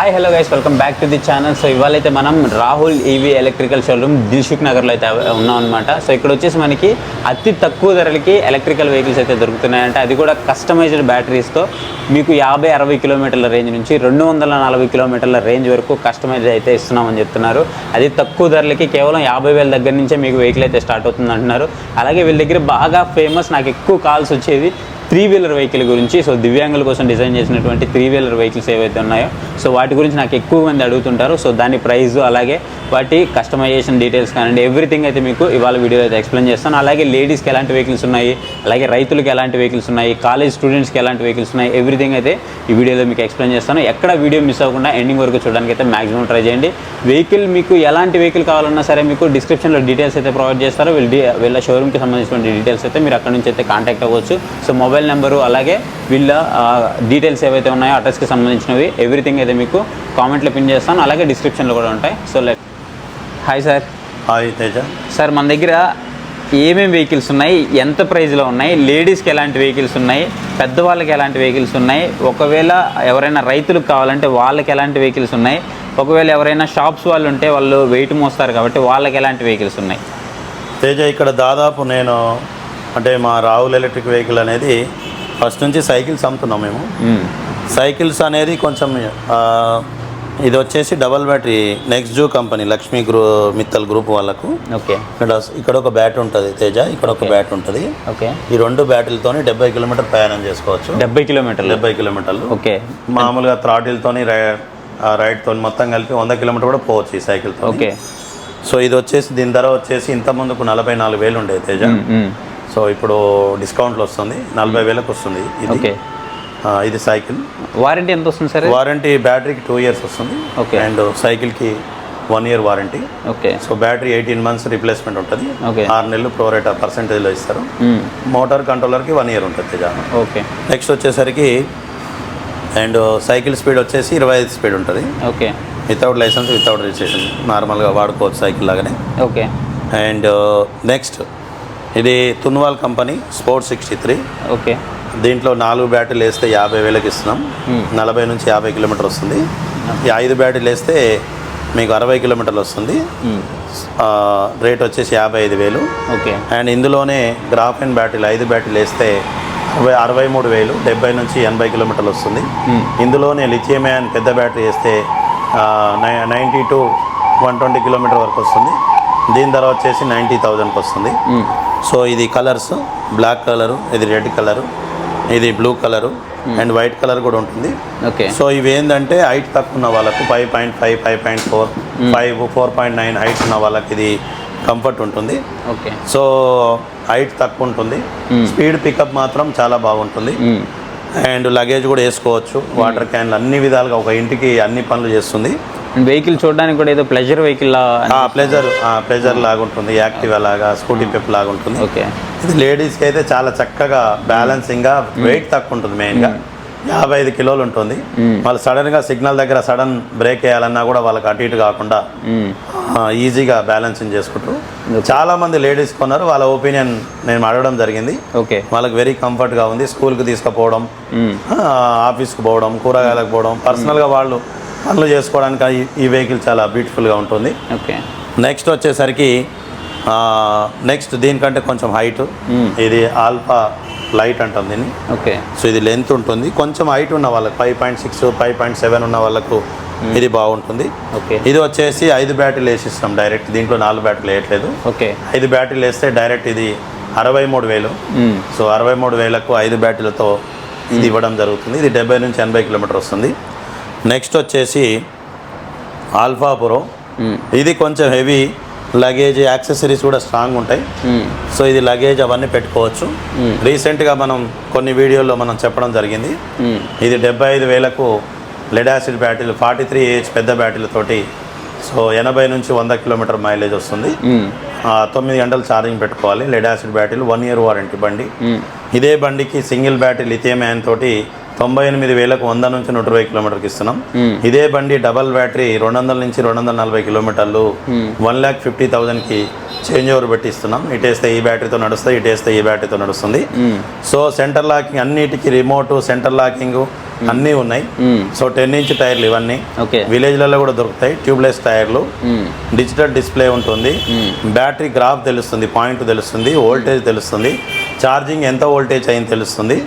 Hi hello guys welcome back to the channel so ఇవాళ అయితే మనం రాహుల్ ఈవీ ఎలక్ట్రికల్ షోరూమ్ దిల్షుక్ నగర్లో అయితే ఉన్నాం అనమాట సో ఇక్కడ వచ్చేసి మనకి అతి తక్కువ ధరలకి ఎలక్ట్రికల్ వెహికల్స్ అయితే దొరుకుతున్నాయంటే. అది కూడా కస్టమైజ్డ్ బ్యాటరీస్తో మీకు యాభై అరవై కిలోమీటర్ల రేంజ్ నుంచి రెండు వందల నలభై కిలోమీటర్ల రేంజ్ వరకు కస్టమైజ్ అయితే ఇస్తున్నామని చెప్తున్నారు. అది తక్కువ ధరలకి కేవలం యాభై వేల దగ్గర నుంచే మీకు వెహికల్ అయితే స్టార్ట్ అవుతుంది అంటున్నారు అలాగే వీళ్ళ దగ్గర బాగా ఫేమస్ నాకు ఎక్కువ కాల్స్ వచ్చేది త్రీ వీలర్ వెహికల్ గురించి సో దివ్యాంగుల కోసం డిజైన్ చేసినటువంటి త్రీ వీలర్ వెహికల్స్ ఏవైతే ఉన్నాయో సో వాటి గురించి నాకు ఎక్కువ మంది అడుగుతుంటారు. సో దాని ప్రైస్ అలాగే వాటి కస్టమైజేషన్ డీటెయిల్స్ కానివ్వండి ఎవ్రీథింగ్ అయితే మీకు ఇవాళ వీడియో అయితే ఎక్స్ప్లెయిన్ చేస్తాను. అలాగే లేడీస్కి ఎలాంటి వెహికల్స్ ఉన్నాయి అలాగే రైతులకు ఎలాంటి వెహికల్స్ ఉన్నాయి కాలేజ్ స్టూడెంట్స్కి ఎలాంటి వెహికల్స్ ఉన్నాయి ఎవ్రీథింగ్ అయితే ఈ వీడియోలో మీకు ఎక్స్ప్లెయిన్ చేస్తాను. ఎక్కడ వీడియో మిస్ అవ్వకుండా ఎండింగ్ వరకు చూడడానికి అయితే మాక్సిమం ట్రై చేయండి. వెహికల్ మీకు ఎలాంటి వెహికల్ కావాలన్నా సరే మీకు డిస్క్రిప్షన్లో డీటెయిల్స్ అయితే ప్రొవైడ్ చేస్తారు. వీళ్ళ వీళ్ళ షోరూమ్కి సంబంధించిన డీటెయిల్స్ అయితే మీరు అక్కడ నుంచి అయితే కాంటాక్ట్ అవ్వచ్చు. సో మొబైల్ నెంబరు అలాగే వీళ్ళ డీటెయిల్స్ ఏవైతే ఉన్నాయో అడ్రస్కి సంబంధించినవి ఎవ్రీథింగ్ అయితే మీకు కామెంట్లో పిన్ చేస్తాను. అలాగే డిస్క్రిప్షన్లో కూడా ఉంటాయి. So let hi sir. Hi Teja. Sir మన దగ్గర ఏమేమి వెహికల్స్ ఉన్నాయి? ఎంత ప్రైస్లో ఉన్నాయి? లేడీస్కి ఎలాంటి వెహికల్స్ ఉన్నాయి? పెద్దవాళ్ళకి ఎలాంటి వెహికల్స్ ఉన్నాయి? ఒకవేళ ఎవరైనా రైతులకు కావాలంటే వాళ్ళకి ఎలాంటి వెహికల్స్ ఉన్నాయి? ఒకవేళ ఎవరైనా షాప్స్ వాళ్ళు ఉంటే వాళ్ళు వెయిట్ మోస్తారు కాబట్టి వాళ్ళకి ఎలాంటి వెహికల్స్ ఉన్నాయి? తేజ ఇక్కడ దాదాపు నేను అంటే మా రాహుల్ ఎలక్ట్రిక్ వెహికల్ అనేది ఫస్ట్ నుంచి సైకిల్స్ అమ్ముతున్నాం మేము. సైకిల్స్ అనేది కొంచెం ఇది వచ్చేసి డబల్ బ్యాటరీ నెక్స్ట్ జూ కంపెనీ లక్ష్మీ గ్రూ మిత్తల్ గ్రూప్ వాళ్ళకు. ఓకే. ఇక్కడ ఇక్కడ ఒక బ్యాట్ ఉంటుంది తేజ ఇక్కడ ఒక బ్యాట్ ఉంటుంది. ఓకే. ఈ రెండు బ్యాటరీలతోని డెబ్బై కిలోమీటర్ ప్రయాణం చేసుకోవచ్చు. డెబ్బై కిలోమీటర్లు. డెబ్బై కిలోమీటర్లు. ఓకే. మామూలుగా థ్రాటిల్తోని రైడ్ తోని మొత్తం కలిపి వంద కిలోమీటర్ కూడా పోవచ్చు ఈ సైకిల్తో ఓకే. సో ఇది వచ్చేసి దీని ధర వచ్చేసి ఇంత ముందుకు నలభై నాలుగు వేలు ఉండేది తేజ. సో ఇప్పుడు డిస్కౌంట్లో వస్తుంది. నలభై వేలకు వస్తుంది ఇది. ఇది సైకిల్. వారంటీ ఎంత వస్తుంది సార్ వారంటీ బ్యాటరీకి టూ ఇయర్స్ వస్తుంది. Okay. అండ్ సైకిల్కి one year warranty okay so battery eighteen months replacement ఉంటుంది. Okay. ఆరు నెలలు ప్రోరేటా పర్సెంటేజ్లో ఇస్తారు. మోటార్ కంట్రోలర్కి వన్ ఇయర్ ఉంటుంది తేజ ఓకే నెక్స్ట్ వచ్చేసరికి అండ్ సైకిల్ స్పీడ్ వచ్చేసి ఇరవై ఐదు స్పీడ్ ఉంటుంది. Okay without licence without registration నార్మల్గా వాడుకోవచ్చు సైకిల్ లాగానే. ఓకే అండ్ నెక్స్ట్ ఇది Tunwal company sport sixty three okay దీంట్లో నాలుగు బ్యాటరీలు వేస్తే యాభై వేలకు ఇస్తున్నాం. Hmm. నలభై నుంచి యాభై కిలోమీటర్ వస్తుంది. ఈ ఐదు బ్యాటరీలు వేస్తే మీకు అరవై కిలోమీటర్లు వస్తుంది. ఆ, రేట్ వచ్చేసి యాభై ఐదు వేలు. ఓకే. అండ్ ఇందులోనే గ్రాఫెన్ బ్యాటరీలు ఐదు బ్యాటరీలు వేస్తే అరవై అరవై మూడు వేలు డెబ్బై నుంచి ఎనభై కిలోమీటర్లు వస్తుంది. Hmm. ఇందులోనే లిథియం అయాన్ పెద్ద బ్యాటరీ వేస్తే ninety to one twenty kilometre వరకు వస్తుంది. దీని ధర వచ్చేసి నైంటీ థౌజండ్కి వస్తుంది. సో ఇది కలర్స్ బ్లాక్ కలరు ఇది రెడ్ కలరు. ఇది blue colour and white colour కూడా ఉంటుంది. ఓకే సో ఇవి ఏంటంటే హైట్ తక్కువ ఉన్న వాళ్ళకు five point five five point four five four point nine height ఉన్న వాళ్ళకి ఇది కంఫర్ట్ ఉంటుంది. ఓకే సో హైట్ తక్కువ ఉంటుంది. స్పీడ్ పికప్ మాత్రం చాలా బాగుంటుంది. అండ్ లగేజ్ కూడా వేసుకోవచ్చు. వాటర్ క్యాన్లు అన్ని విధాలుగా ఒక ఇంటికి అన్ని పనులు చేస్తుంది. వెహికల్ చూడడానికి కూడా ఏదో ప్లెజర్ వెహికల్ లా ప్లెజర్ ప్లెజర్ లాగా ఉంటుంది యాక్టివ్ లాగా స్కూటీ పెప్ లాగా ఉంటుంది ఓకే ఇది లేడీస్కి అయితే చాలా చక్కగా బ్యాలెన్సింగ్గా వెయిట్ తక్కువ ఉంటుంది మెయిన్గా యాభై ఐదు కిలోలు ఉంటుంది వాళ్ళు సడన్గా సిగ్నల్ దగ్గర సడన్ బ్రేక్ వేయాలన్నా కూడా వాళ్ళకి అటు ఇటు కాకుండా ఈజీగా బ్యాలెన్సింగ్ చేసుకుంటారు చాలా మంది లేడీస్ కొన్నారు. వాళ్ళ ఒపీనియన్ నేను అడగడం జరిగింది. ఓకే వాళ్ళకి వెరీ కంఫర్ట్గా ఉంది. స్కూల్కి తీసుకుపోవడం ఆఫీస్కి పోవడం కూరగాయలకు పోవడం పర్సనల్గా వాళ్ళు పనులు చేసుకోవడానికి ఈ- వెహికల్ చాలా బ్యూటిఫుల్గా ఉంటుంది. ఓకే. నెక్స్ట్ వచ్చేసరికి నెక్స్ట్ దీనికంటే కొంచెం హైట్. ఇది ఆల్ఫా లైట్ అంటాం దీన్ని. ఓకే. సో ఇది లెంత్ ఉంటుంది. కొంచెం హైట్ ఉన్న వాళ్ళకి five point six five point seven ఉన్న వాళ్ళకు ఇది బాగుంటుంది. ఓకే. ఇది వచ్చేసి ఐదు బ్యాటరీలు వేసిస్తాం డైరెక్ట్. దీంట్లో నాలుగు బ్యాటరీలు వేయట్లేదు. ఓకే. ఐదు బ్యాటరీలు వేస్తే డైరెక్ట్ ఇది అరవై మూడు వేలు. సో అరవై మూడు వేలకు ఐదు బ్యాటరీలతో ఇది ఇవ్వడం జరుగుతుంది. ఇది డెబ్బై నుంచి ఎనభై కిలోమీటర్ వస్తుంది. నెక్స్ట్ వచ్చేసి ఆల్ఫా ప్రో మ్మ్. ఇది కొంచెం హెవీ లగేజ్ యాక్సెసరీస్ కూడా స్ట్రాంగ్ ఉంటాయి. సో ఇది లగేజ్ అవన్నీ పెట్టుకోవచ్చు. రీసెంట్గా మనం కొన్ని వీడియోల్లో మనం చెప్పడం జరిగింది. ఇది డెబ్బై ఐదు వేలకు లెడ్ యాసిడ్ బ్యాటరీలు ఫార్టీ త్రీ ఏహెచ్ పెద్ద బ్యాటరీలతోటి సో ఎనభై నుంచి వంద కిలోమీటర్ మైలేజ్ వస్తుంది తొమ్మిది గంటలు ఛార్జింగ్ పెట్టుకోవాలి లెడ్ యాసిడ్ బ్యాటరీలు వన్ ఇయర్ వారంటీ బండి. ఇదే బండికి సింగిల్ బ్యాటరీ లిథియం అయాన్ తోటి తొంభై ఎనిమిది వేలకు వంద నుంచి నూట ఇరవై కిలోమీటర్కి ఇస్తున్నాం. ఇదే బండి డబల్ బ్యాటరీ రెండు వందల నుంచి రెండు వందల నలభై కిలోమీటర్లు వన్ ల్యాక్ ఫిఫ్టీ థౌజండ్కి చేంజ్ ఓవర్ పెట్టి ఇస్తున్నాం ఇటు వేస్తే ఈ బ్యాటరీతో నడుస్తుంది ఇటు వేస్తే ఈ బ్యాటరీతో నడుస్తుంది. సో సెంటర్ లాకింగ్ అన్నిటికీ రిమోట్ సెంటర్ లాకింగ్ అన్నీ ఉన్నాయి. సో టెన్ ఇంచ్ టైర్లు ఇవన్నీ. విలేజ్లలో కూడా దొరుకుతాయి ట్యూబ్లెస్ టైర్లు. డిజిటల్ డిస్ప్లే ఉంటుంది. బ్యాటరీ గ్రాఫ్ తెలుస్తుంది పాయింట్ తెలుస్తుంది వోల్టేజ్ తెలుస్తుంది. ఛార్జింగ్ ఎంత వోల్టేజ్ అయింది తెలుస్తుంది.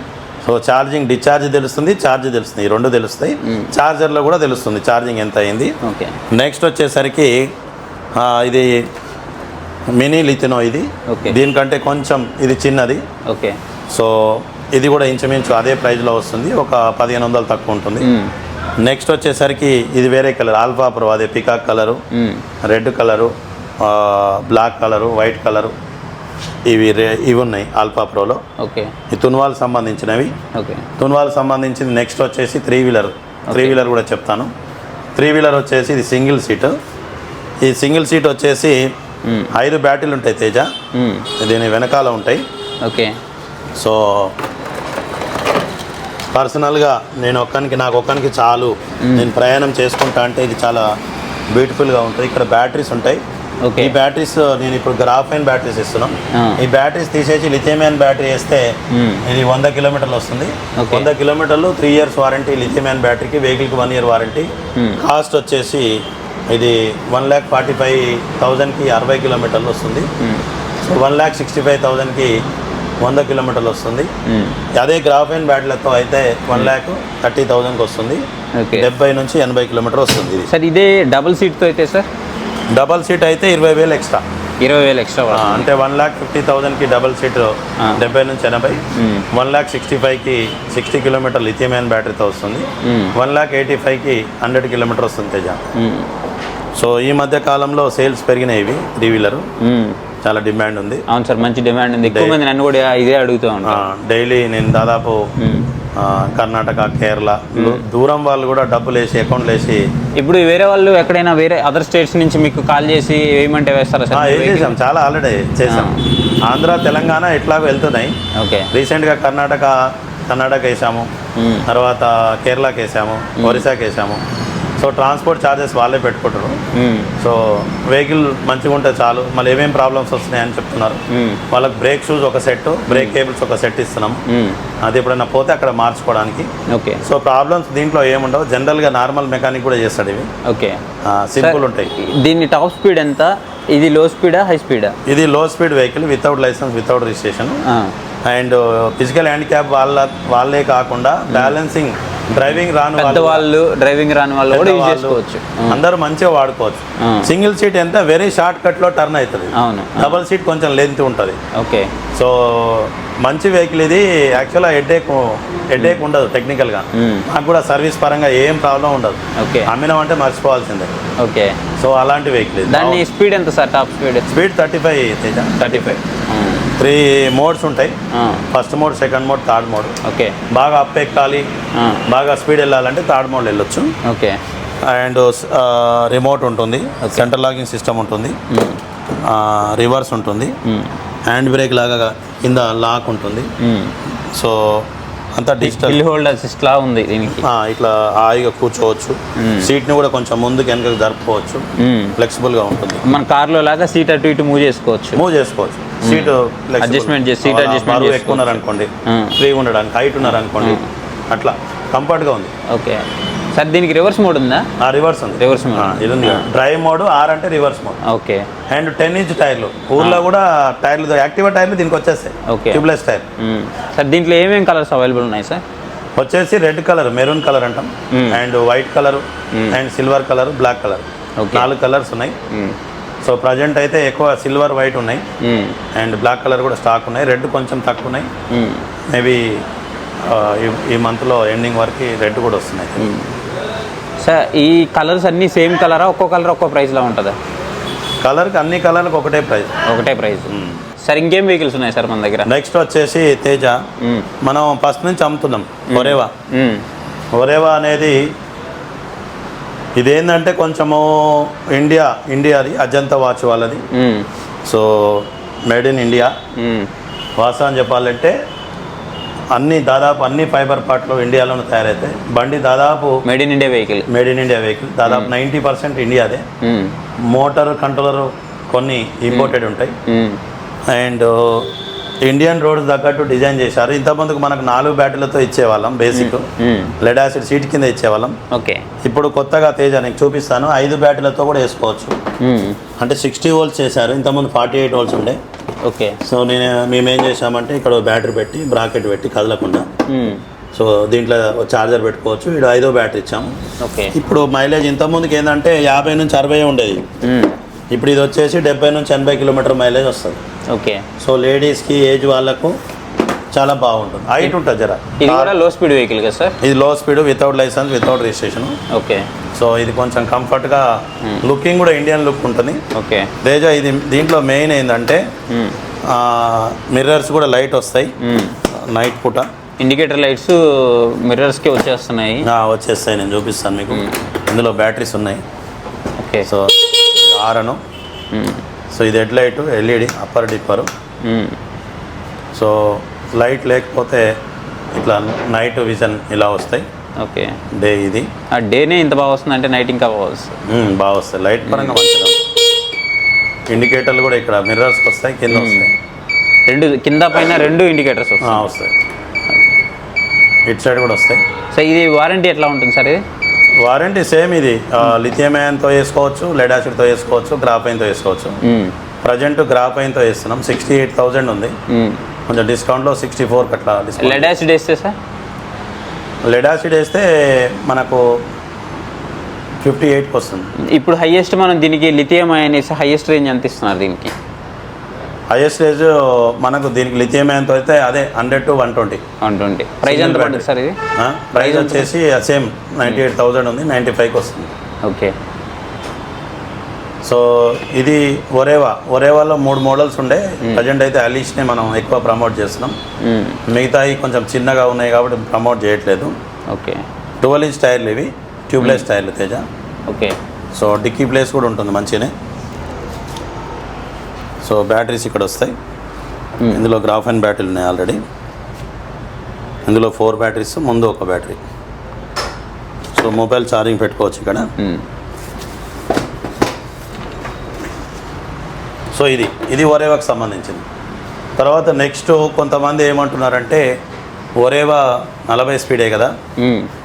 సో ఛార్జింగ్ డిశ్చార్జ్ తెలుస్తుంది ఛార్జ్ తెలుస్తుంది. ఈ రెండు తెలుస్తాయి. ఛార్జర్లో కూడా తెలుస్తుంది ఛార్జింగ్ ఎంత అయింది. ఓకే. నెక్స్ట్ వచ్చేసరికి ఇది మినీ లిథినో ఇది. దీనికంటే కొంచెం ఇది చిన్నది. ఓకే. సో ఇది కూడా ఇంచుమించు అదే ప్రైస్లో వస్తుంది. ఒక పదిహేను వందలు తక్కువ ఉంటుంది. నెక్స్ట్ వచ్చేసరికి ఇది వేరే కలర్. ఆల్ఫా ప్రో అదే peacock colour. Red colour black colour white colour. ఇవి రే ఇవి ఉన్నాయి ఆల్ఫా ప్రోలో. ఓకే. ఈ తున్వాల్ సంబంధించినవి. ఓకే. తున్వాల్ సంబంధించింది నెక్స్ట్ వచ్చేసి త్రీ వీలర్. త్రీ వీలర్ కూడా చెప్తాను. త్రీ వీలర్ వచ్చేసి ఇది సింగిల్ సీట్. ఈ సింగిల్ సీట్ వచ్చేసి. ఐదు బ్యాటరీలు ఉంటాయి తేజ. దీని వెనకాల ఉంటాయి. ఓకే. సో పర్సనల్గా నేను ఒక్కనికి నాకు ఒక్కనికి చాలు. నేను ప్రయాణం చేసుకుంటా అంటే ఇది చాలా బ్యూటిఫుల్గా ఉంటుంది. ఇక్కడ బ్యాటరీస్ ఉంటాయి. ఈ బ్యాటరీస్ నేను ఇప్పుడు గ్రాఫైన్ బ్యాటరీస్ ఇస్తున్నాం. ఈ బ్యాటరీస్ తీసేసి లిథియమ్ బ్యాటరీ వేస్తే మ్మ్. ఇది వంద కిలోమీటర్లు వస్తుంది. వంద కిలోమీటర్లు త్రీ ఇయర్స్ వారంటీ లిథియమ్ బ్యాటరీకి వెహికల్కి వన్ ఇయర్ వారంటీ. కాస్ట్ వచ్చేసి ఇది వన్ ల్యాక్ ఫార్టీ ఫైవ్ థౌజండ్కి అరవై కిలోమీటర్లు వస్తుంది. So one lakh sixty five థౌజండ్కి వంద కిలోమీటర్లు వస్తుంది మ్మ్. అదే గ్రాఫైన్ బ్యాటరీలతో అయితే వన్ ల్యాక్ థర్టీ థౌజండ్కి వస్తుంది డెబ్బై నుంచి ఎనభై కిలోమీటర్ వస్తుంది సార్ ఇదే డబుల్ సీట్తో అయితే సార్ డబల్ సీట్ అయితే ఇరవై వేలు ఎక్స్ట్రా ఇరవై వేలు ఎక్స్ట్రా అంటే వన్ ల్యాక్ ఫిఫ్టీ థౌజండ్కి డబల్ సీట్. డెబ్బై నుంచి ఎనభై. వన్ ల్యాక్ సిక్స్టీ ఫైవ్కి సిక్స్టీ కిలోమీటర్ లిథియమ్ బ్యాటరీతో వస్తుంది. వన్ ల్యాక్ ఎయిటీ ఫైవ్కి హండ్రెడ్ కిలోమీటర్ వస్తుంది తేజ. సో ఈ మధ్య కాలంలో సేల్స్ పెరిగినాయి ఇవి త్రీ వీలర్. చాలా డిమాండ్ ఉంది అవును సార్ మంచి డిమాండ్ ఉంది ఎక్కువ మంది నన్ను కూడా ఇదే అడుగుతూ ఉంటారు డైలీ నేను దాదాపు కర్ణాటక కేరళ దూరం వాళ్ళు కూడా డబ్బులు వేసి అకౌంట్లు వేసి ఇప్పుడు వేరే వాళ్ళు ఎక్కడైనా వేరే అదర్ స్టేట్స్ నుంచి మీకు కాల్ చేసి వేయమంటే వేస్తారా సార్? చేసాం చాలా ఆల్రెడీ చేసాం. ఆంధ్ర తెలంగాణ ఎట్లాగో వెళ్తున్నాయి. ఓకే. రీసెంట్గా కర్ణాటక కర్ణాటక వేసాము. తర్వాత కేరళకి వేసాము ఒరిస్సాకి వేసాము. సో ట్రాన్స్పోర్ట్ ఛార్జెస్ వాళ్ళే పెట్టుకుంటారు. సో వెహికల్ మంచిగా ఉంటే చాలు. మళ్ళీ ఏమేం ప్రాబ్లమ్స్ వస్తున్నాయని చెప్తున్నారు. వాళ్ళకి బ్రేక్ షూస్ ఒక సెట్ బ్రేక్ కేబుల్స్ ఒక సెట్ ఇస్తున్నాం. అది ఎప్పుడైనా పోతే అక్కడ మార్చుకోవడానికి. ఓకే. సో ప్రాబ్లమ్స్ దీంట్లో ఏముండవు. జనరల్గా నార్మల్ మెకానిక్ కూడా చేస్తాడు ఇవి. ఓకే. సింపుల్ ఉంటాయి. దీన్ని టాప్ స్పీడ్ ఎంత? ఇది లో స్పీడా హై స్పీడా ఇది low speed vehicle without licence without registration and physical handicap వాళ్ళ వాళ్ళే కాకుండా బ్యాలెన్సింగ్ డ్రైవింగ్ రాని వాళ్ళు డ్రైవింగ్ రాని వాళ్ళు కూడా యూజ్ చేసుకోవచ్చు. అందరూ మంచిగా వాడుకోవచ్చు. సింగిల్ సీట్ ఎంత? వెరీ షార్ట్ కట్లో టర్న్ అవుతుంది. అవును. డబల్ సీట్ కొంచెం లెంత్ ఉంటుంది. ఓకే. సో మంచి వెహికల్ ఇది. యాక్చువల్గా హెడ్ఏక్ హెడ్ఏక్ ఉండదు టెక్నికల్గా. నాకు కూడా సర్వీస్ పరంగా ఏం ప్రాబ్లం ఉండదు. ఓకే. అమ్మినామంటే మర్చిపోవాల్సిందే. ఓకే. సో అలాంటి వెహికల్ దాన్ని స్పీడ్ ఎంత sir? Top speed speed thirty five thirty five three modes ఉంటాయి. First mode second mode third mode. Okay. బాగా అప్ ఎక్కాలి బాగా స్పీడ్ వెళ్ళాలంటే థర్డ్ మోడ్ వెళ్ళొచ్చు. ఓకే. అండ్ రిమోట్ ఉంటుంది సెంటర్ లాకింగ్ సిస్టమ్ ఉంటుంది రివర్స్ ఉంటుంది. హ్యాండ్ బ్రేక్ లాగా కింద లాక్ ఉంటుంది. సో అంతా డిజిటల్ హిల్ హోల్డ్ అసిస్ట్ లా ఉంది దీనికి. ఇట్లా హాయిగా కూర్చోవచ్చు. సీట్ని కూడా కొంచెం ముందుకు వెనకకి జరుపుకోవచ్చు. మ్మ్. ఫ్లెక్సిబుల్గా ఉంటుంది. మన కార్లో లాగా సీట్ అటు ఇటు మూవ్ చేసుకోవచ్చు. మూవ్ చేసుకోవచ్చు. సీట్ Adjustment చేసి, adjustment బరువు ఎక్కువ. ఉన్నారనుకోండి. ఫ్రీ ఉండడానికి హైట్ ఉన్నారనుకోండి అట్లా కంఫర్ట్గా ఉంది. ఓకే. సార్ దీనికి రివర్స్ మోడ్ ఉందా? ఆ రివర్స్ ఉంది. ఇది ఉంది. డ్రైవ్ మోడ్ ఆర్ అంటే reverse mode okay and ten inch టైర్లు ఊర్లో కూడా టైర్లు యాక్టివా టైర్లు దీనికి వచ్చేస్తాయి. Okay. Tubeless tyre. సార్ దీంట్లో ఏమేమి కలర్స్ అవైలబుల్ ఉన్నాయి సార్ వచ్చేసి రెడ్ కలర్ మెరూన్ కలర్ అంటాం. And white colour. And silver colour black colour. నాలుగు కలర్స్ ఉన్నాయి. సో ప్రజెంట్ అయితే ఎక్కువ సిల్వర్ వైట్ ఉన్నాయి. అండ్ బ్లాక్ కలర్ కూడా స్టాక్ ఉన్నాయి. రెడ్ కొంచెం తక్కువ ఉన్నాయి. మేబీ ఈ మంత్లో ఎండింగ్ వరకు రెడ్ కూడా వస్తున్నాయి. సార్ ఈ కలర్స్ అన్నీ సేమ్ కలరా ఒక్కో కలర్ ఒక్కో ప్రైస్లో ఉంటుందా? కలర్కి అన్ని కలర్కి ఒకటే ప్రైస్ ఒకటే ప్రైస్ సార్ ఇంకేం వెహికల్స్ ఉన్నాయి సార్ మన దగ్గర? నెక్స్ట్ వచ్చేసి తేజ. మ్మ్. మనం ఫస్ట్ నుంచి అమ్ముతున్నాం ఒరేవా. ఒరేవా అనేది ఇదేంటంటే కొంచెము ఇండియా ఇండియాది అజంతా వాచ్ వాళ్ళది. So made in India. వాస్తవం చెప్పాలంటే అన్ని దాదాపు అన్ని ఫైబర్ పార్ట్లు ఇండియాలోనే తయారవుతాయి బండి దాదాపు made in India vehicle made in India vehicle దాదాపు నైంటీ పర్సెంట్ ఇండియాదే. మోటార్ కంట్రోలర్ కొన్ని ఇంపోర్టెడ్ ఉంటాయి. అండ్ ఇండియన్ రోడ్స్ తగ్గట్టు డిజైన్ చేశారు. ఇంతకుముందుకు మనకు నాలుగు బ్యాటరీలతో ఇచ్చేవాళ్ళం బేసిక్ లెడ్ యాసిడ్ సీట్ కింద ఇచ్చేవాళ్ళం. ఓకే ఇప్పుడు కొత్తగా తేజ నీకు చూపిస్తాను. ఐదు బ్యాటరీలతో కూడా వేసుకోవచ్చు. అంటే సిక్స్టీ వోల్ట్స్ చేశారు. ఇంతకుముందు ఫార్టీ ఎయిట్ వోల్ట్స్ ఉండే. ఓకే. సో నేను మేము ఏం చేసామంటే ఇక్కడ బ్యాటరీ పెట్టి బ్రాకెట్ పెట్టి కదలకుండా. సో దీంట్లో చార్జర్ పెట్టుకోవచ్చు ఇక్కడ ఐదో బ్యాటరీ ఇచ్చాము. ఓకే. ఇప్పుడు మైలేజ్ ఇంతకుముందుకు ఏంటంటే యాభై నుంచి అరవై ఉండేది. ఇప్పుడు ఇది వచ్చేసి డెబ్బై నుంచి ఎనభై కిలోమీటర్ మైలేజ్ వస్తుంది. ఓకే. సో లేడీస్కి ఏజ్ వాళ్ళకు చాలా బాగుంటుంది. హైట్ ఉంటుంది జర. ఇది కూడా లో స్పీడ్ వెహికల్ కదా సార్? ఇది low speed without licence without registration okay so ఇది కొంచెం కంఫర్ట్గా లుకింగ్ కూడా ఇండియన్ లుక్ ఉంటుంది. ఓకే తేజ ఇది దీంట్లో మెయిన్ ఏంటంటే మిర్రర్స్ కూడా లైట్ వస్తాయి. నైట్ పూట. ఇండికేటర్ లైట్స్ మిర్రర్స్కి వచ్చేస్తున్నాయి. వచ్చేస్తాయి. నేను చూపిస్తాను మీకు. ఇందులో బ్యాటరీస్ ఉన్నాయి. ఓకే సో ఆరను సో ఇది head light LED upper dipper so light లేకపోతే ఇట్లా నైట్ విజన్ ఇలా వస్తాయి. ఓకే. డే ఇది. ఆ డేనే ఇంత బాగా వస్తుంది అంటే నైట్ ఇంకా బాగా వస్తుంది. బాగా వస్తాయి. లైట్ పరంగా మంచిగా ఇండికేటర్లు కూడా ఇక్కడ మిర్రర్స్కి వస్తాయి కింద వస్తాయి. రెండు కింద పైన రెండు ఇండికేటర్స్ వస్తాయి. వస్తాయి. ఇటు సైడ్ కూడా వస్తాయి. సో ఇది వారంటీ ఎట్లా ఉంటుంది సార్ ఇది? వారంటీ సేమ్ ఇది. లిథియం తో వేసుకోవచ్చు లెడ్ యాసిడ్తో వేసుకోవచ్చు గ్రాఫైన్తో వేసుకోవచ్చు. ప్రజెంట్ గ్రాఫైన్తో వేస్తున్నాం. సిక్స్టీ ఎయిట్ థౌజండ్ ఉంది. కొంచెం డిస్కౌంట్లో సిక్స్టీ ఫోర్ అట్లా డిస్కౌంట్ లెడ్ యాసిడ్ వేస్తే సార్? లెడ్ యాసిడ్ వేస్తే మనకు ఫిఫ్టీ ఎయిట్కి వస్తుంది. ఇప్పుడు హైయెస్ట్ మనం దీనికి లిథియం అనేసి హైయెస్ట్ రేంజ్ ఎంత ఇస్తున్నారు దీనికి? హైయెస్ట్ రేంజ్ మనకు దీనికి లిథియం తో అయితే అదే hundred to one twenty one twenty price ఎంత పడుతుంది సార్ ఇది? ప్రైస్ వచ్చేసి సేమ్ నైంటీ ఎయిట్ థౌజండ్ ఉంది నైంటీ ఫైవ్కి వస్తుంది. ఓకే సో ఇది ఒరేవా. ఒరేవాలో మూడు మోడల్స్ ఉండే. ప్రజెంట్ అయితే అలీష్నే మనం ఎక్కువ ప్రమోట్ చేస్తున్నాం. మిగతాయి కొంచెం చిన్నగా ఉన్నాయి కాబట్టి ప్రమోట్ చేయట్లేదు. ఓకే. ట్వెల్వ్ ఇంచ్ టైర్లు ఇవి. ట్యూబ్లెస్ టైర్లు Teja. Okay. So dicky place కూడా ఉంటుంది మంచిగానే. సో బ్యాటరీస్ ఇక్కడ వస్తాయి. ఇందులో గ్రాఫైన్ బ్యాటరీలు ఉన్నాయి ఆల్రెడీ. ఇందులో ఫోర్ బ్యాటరీస్ ముందు ఒక బ్యాటరీ. సో మొబైల్ ఛార్జింగ్ పెట్టుకోవచ్చు ఇక్కడ. సో ఇది ఇది ఒరేవాకి సంబంధించింది. తర్వాత నెక్స్ట్ కొంతమంది ఏమంటున్నారంటే ఒరేవా నలభై స్పీడే కదా?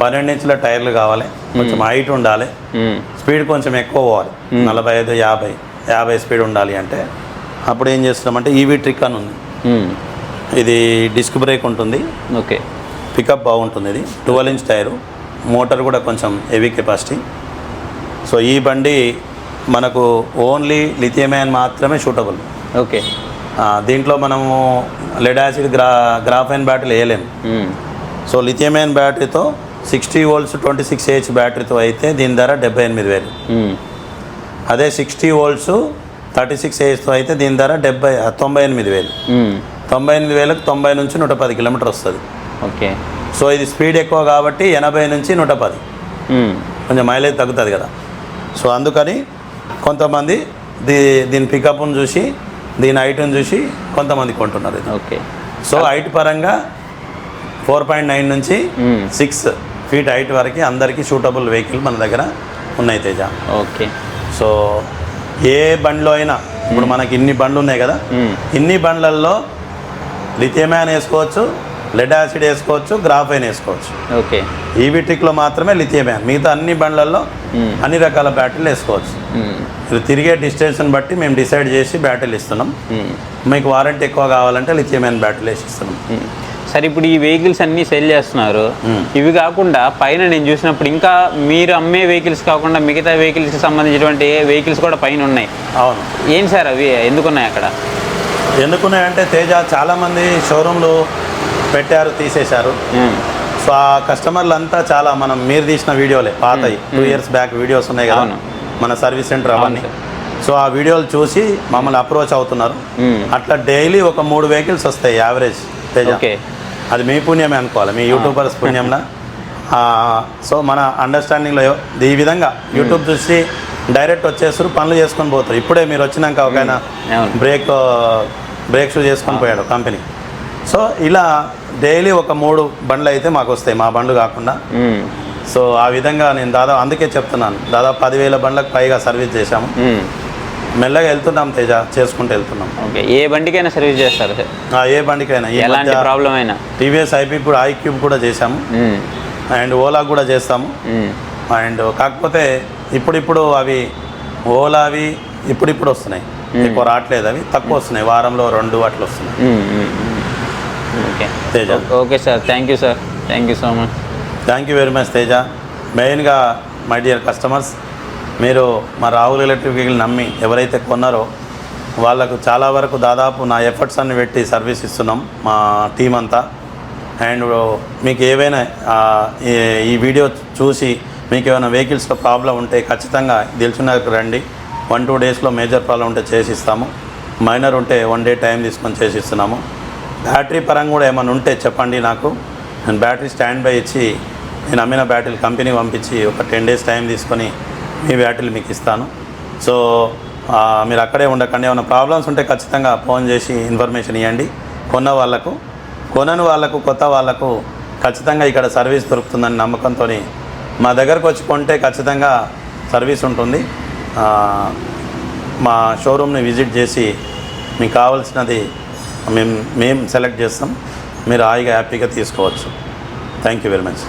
పన్నెండు ఇంచుల టైర్లు కావాలి కొంచెం హైట్ ఉండాలి. స్పీడ్ కొంచెం ఎక్కువ పోవాలి. నలభై ఐదు యాభై యాభై స్పీడ్ ఉండాలి అంటే అప్పుడు ఏం చేస్తున్నామంటే ఈవీ ట్రిక్ అని ఉంది. ఇది డిస్క్ బ్రేక్ ఉంటుంది. ఓకే. పికప్ బాగుంటుంది ఇది. Twelve inch tyre. మోటార్ కూడా కొంచెం హెవీ కెపాసిటీ. సో ఈ బండి మనకు ఓన్లీ లిథియమైన్ మాత్రమే షూటబుల్ ఓకే. దీంట్లో మనము లెడ్ యాసిడ్ గ్రా గ్రాఫైన్ బ్యాటరీలు వేయలేము. So లిథియమైన్ బ్యాటరీతో sixty volts twenty six H బ్యాటరీతో అయితే దీని ధర డెబ్బై ఎనిమిది వేలు. అదే సిక్స్టీ వోల్ట్స్ థర్టీ సిక్స్ హెచ్తో అయితే దీని ధర డెబ్బై తొంభై ఎనిమిది వేలు. తొంభై ఎనిమిది వేలకు తొంభై నుంచి నూట పది కిలోమీటర్ వస్తుంది. ఓకే. సో ఇది స్పీడ్ ఎక్కువ కాబట్టి ఎనభై నుంచి నూట పది. కొంచెం మైలేజ్ తగ్గుతుంది కదా. సో అందుకని కొంతమంది దీ దీని పికప్ను చూసి దీని హైట్ని చూసి కొంతమంది కొంటున్నారు ఇది. ఓకే. సో హైట్ పరంగా ఫోర్ పాయింట్ నైన్ నుంచి. సిక్స్ ఫీట్ హైట్ వరకు అందరికీ సూటబుల్ వెహికల్ మన దగ్గర ఉన్నాయి తేజ. ఓకే. సో ఏ బండిలో అయినా ఇప్పుడు మనకి ఇన్ని బండ్లు ఉన్నాయి కదా. ఇన్ని బండ్లల్లో లిథియమాన్ వేసుకోవచ్చు లెడ్ యాసిడ్ వేసుకోవచ్చు గ్రాఫైన్ వేసుకోవచ్చు. ఓకే. ఈవీ ట్రిక్లో మాత్రమే లిథియమాన్ మిగతా అన్ని బండ్లల్లో. అన్ని రకాల బ్యాటరీలు వేసుకోవచ్చు. తిరిగే డిస్టెన్స్ని బట్టి మేము డిసైడ్ చేసి బ్యాటరీలు ఇస్తున్నాం. మీకు వారంటీ ఎక్కువ కావాలంటే లిథియమాన్ బ్యాటరీలు వేసి ఇస్తున్నాం. సరే ఇప్పుడు ఈ వెహికల్స్ అన్నీ సెల్ చేస్తున్నారు. ఇవి కాకుండా పైన నేను చూసినప్పుడు ఇంకా మీరు అమ్మే వెహికల్స్ కాకుండా మిగతా వెహికల్స్కి సంబంధించినటువంటి వెహికల్స్ కూడా పైన ఉన్నాయి. అవును. ఏంటి సార్ అవి? ఎందుకున్నాయి అక్కడ? ఎందుకున్నాయంటే తేజ చాలామంది షోరూమ్లు పెట్టారు తీసేశారు. సో ఆ కస్టమర్లు అంతా చాలా మనం మీరు తీసిన వీడియోలే పాతయి. టూ ఇయర్స్ బ్యాక్ వీడియోస్ ఉన్నాయి కదా. మన సర్వీస్ సెంటర్ అవన్నీ. అవును సో ఆ వీడియోలు చూసి మమ్మల్ని అప్రోచ్ అవుతున్నారు. అట్లా డైలీ ఒక మూడు వెహికల్స్ వస్తాయి యావరేజ్ తేజ. అది మీ పుణ్యమే అనుకోవాలి. మీ యూట్యూబర్స్ పుణ్యంలా ఆ, సో మన అండర్స్టాండింగ్లో ఈ విధంగా యూట్యూబ్ చూసి డైరెక్ట్ వచ్చేస్తారు పనులు చేసుకొని పోతారు. ఇప్పుడే మీరు వచ్చినాక ఒక ఆయన. బ్రేక్ బ్రేక్ షూ చేసుకొని పోయాడు కంపెనీ. సో ఇలా డైలీ ఒక మూడు బండ్లు అయితే మాకు వస్తాయి మా బండ్లు కాకుండా. సో ఆ విధంగా నేను దాదాపు అందుకే చెప్తున్నాను. దాదాపు పదివేల బండ్లకు పైగా సర్వీస్ చేశాము. మెల్లగా వెళ్తున్నాం తేజ చేసుకుంటూ వెళ్తున్నాం. ఓకే ఏ బండికైనా సర్వీస్ చేస్తారు ఏ బండికైనా ఎలాంటి ప్రాబ్లం అయినా? టీవీఎస్ ఐపీ కూడా ఐ క్యూబ్ కూడా చేశాము. అండ్ ఓలా కూడా చేస్తాము. అండ్ కాకపోతే ఇప్పుడిప్పుడు అవి ఓలావి ఇప్పుడిప్పుడు వస్తున్నాయి. ఎక్కువ రావట్లేదు అవి తక్కువ వస్తున్నాయి. వారంలో రెండు అట్లా వస్తున్నాయి. Okay. Teja. Okay sir. Thank you sir thank you so much thank you very much Teja మెయిన్గా మై డియర్ కస్టమర్స్ మీరు మా రాహుల్ ఎలక్ట్రిక్ వెహికల్ నమ్మి ఎవరైతే కొన్నారో వాళ్ళకు చాలా వరకు దాదాపు నా ఎఫర్ట్స్ అన్ని పెట్టి సర్వీస్ ఇస్తున్నాం మా టీం అంతా. అండ్ uh, మీకు ఏవైనా ఈ- ఈ వీడియో చూసి మీకు ఏమైనా వెహికల్స్లో ప్రాబ్లం ఉంటే ఖచ్చితంగా దిల్చునగర్కి రండి. వన్ టూ డేస్లో మేజర్ ప్రాబ్లం ఉంటే చేసిస్తాము మైనర్ ఉంటే వన్ డే టైం తీసుకొని చేసిస్తున్నాము బ్యాటరీ పరంగా కూడా ఏమైనా ఉంటే చెప్పండి నాకు. నేను బ్యాటరీ స్టాండ్ బై ఇచ్చి నేను అమ్మిన బ్యాటరీలు కంపెనీ పంపించి ఒక టెన్ డేస్ టైం తీసుకొని మీ బ్యాటరీలు మీకు ఇస్తాను. సో మీరు అక్కడే ఉండకండి. ఏమైనా ప్రాబ్లమ్స్ ఉంటే ఖచ్చితంగా ఫోన్ చేసి ఇన్ఫర్మేషన్ ఇవ్వండి కొన్న వాళ్ళకు కొనని వాళ్ళకు కొత్త వాళ్ళకు ఖచ్చితంగా ఇక్కడ సర్వీస్ దొరుకుతుందని నమ్మకంతో మా దగ్గరకు వచ్చి కొంటే ఖచ్చితంగా సర్వీస్ ఉంటుంది. మా షోరూమ్ని విజిట్ చేసి మీకు కావాల్సినది మేము మేము సెలెక్ట్ చేస్తాం. మీరు హాయిగా హ్యాపీగా తీసుకోవచ్చు. Thank you very much